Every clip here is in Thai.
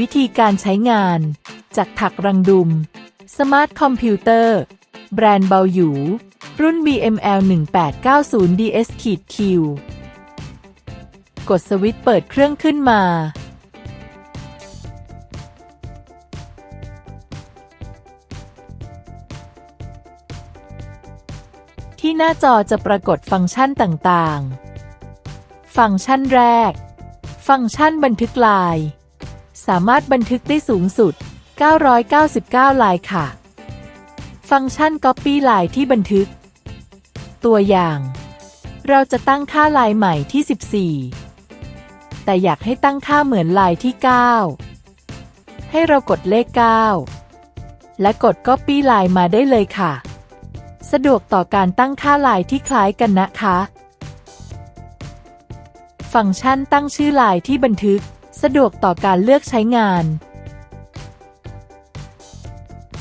วิธีการใช้งาน จากถักรังดุม สมาร์ทคอมพิวเตอร์ แบรนด์เบาหยู รุ่น BML 1890 DS-Q กดสวิตช์เปิดเครื่องขึ้นมา ที่หน้าจอจะปรากฏฟังก์ชันต่างๆ ฟังก์ชันแรก ฟังก์ชันบันทึกลาย สามารถบันทึกได้สูงสุด 999 ลายค่ะ ฟังก์ชัน Copy ลายที่บันทึก ตัวอย่าง เราจะตั้งค่าลายใหม่ที่ 14 แต่อยากให้ตั้งค่าเหมือนลายที่ 9 ให้เรากดเลข 9 และกด Copy ลายมาได้เลยค่ะ สะดวกต่อการตั้งค่าลายที่คล้ายกันนะคะ ฟังก์ชันตั้งชื่อลายที่บันทึก สะดวกต่อการเลือกใช้งาน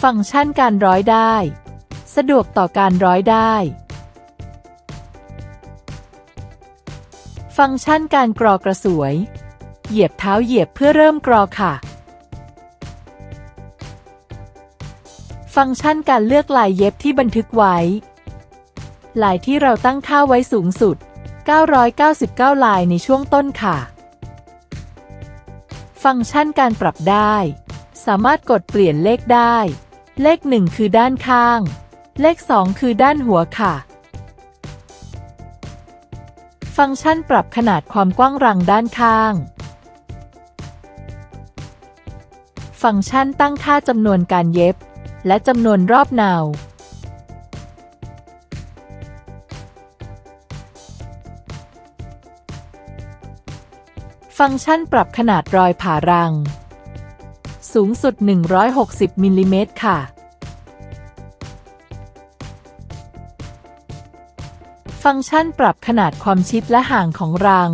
ฟังก์ชันการร้อยได้ สะดวกต่อการร้อยได้ ฟังก์ชันการกรอกระสวย เหยียบเท้าเหยียบเพื่อเริ่มกรอค่ะ ฟังก์ชันการเลือกลายเย็บที่บันทึกไว้ ลายที่เราตั้งค่าไว้สูงสุด 999 ลายในช่วงต้นค่ะ ฟังก์ชันการปรับได้ สามารถกดเปลี่ยนเลขได้ เลข 1 คือด้านข้าง เลข 2 คือด้านหัวค่ะ ฟังก์ชันปรับขนาดความกว้างรังด้านข้าง ฟังก์ชันตั้งค่าจำนวนการเย็บ และจำนวนรอบนา ฟังก์ชันปรับขนาดรอยผ่ารัง สูงสุด 160มิลลิเมตรค่ะ ฟังก์ชันปรับขนาดความชิดและห่างของรัง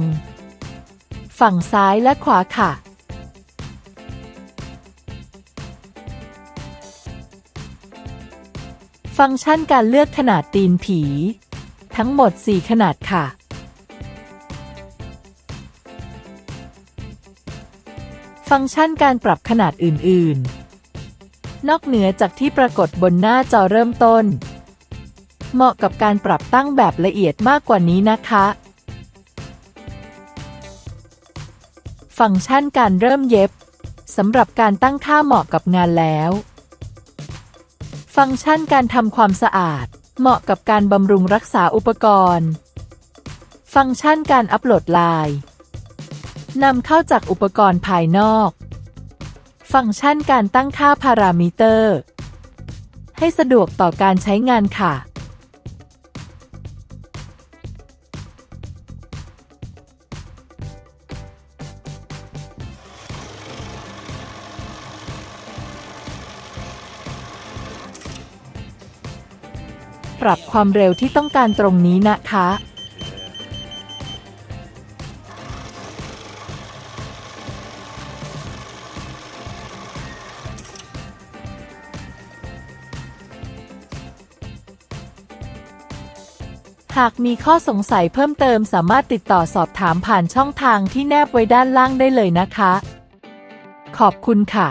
ฝั่งซ้ายและขวาค่ะ ฟังก์ชันการเลือกขนาดตีนผี ทั้งหมด 4 ขนาดค่ะ ฟังก์ชันการปรับขนาดอื่น ๆ นอกเหนือจากที่ปรากฏบนหน้าจอเริ่มต้น เหมาะกับการปรับตั้งแบบละเอียดมากกว่านี้นะคะ ฟังก์ชันการเริ่มเย็บสำหรับการตั้งค่าเหมาะกับงานแล้ว ฟังก์ชันการทำความสะอาด เหมาะกับการบำรุงรักษาอุปกรณ์ ฟังก์ชันการอัปโหลดลาย นำเข้าจากอุปกรณ์ภายนอก ฟังก์ชันการตั้งค่าพารามิเตอร์ ให้สะดวกต่อการใช้งานค่ะ ปรับความเร็วที่ต้องการตรงนี้นะคะ หากมีข้อสงสัยเพิ่มเติมสามารถติดต่อสอบถามผ่านช่องทางที่แนบไว้ด้านล่างได้เลยนะคะ ขอบคุณค่ะ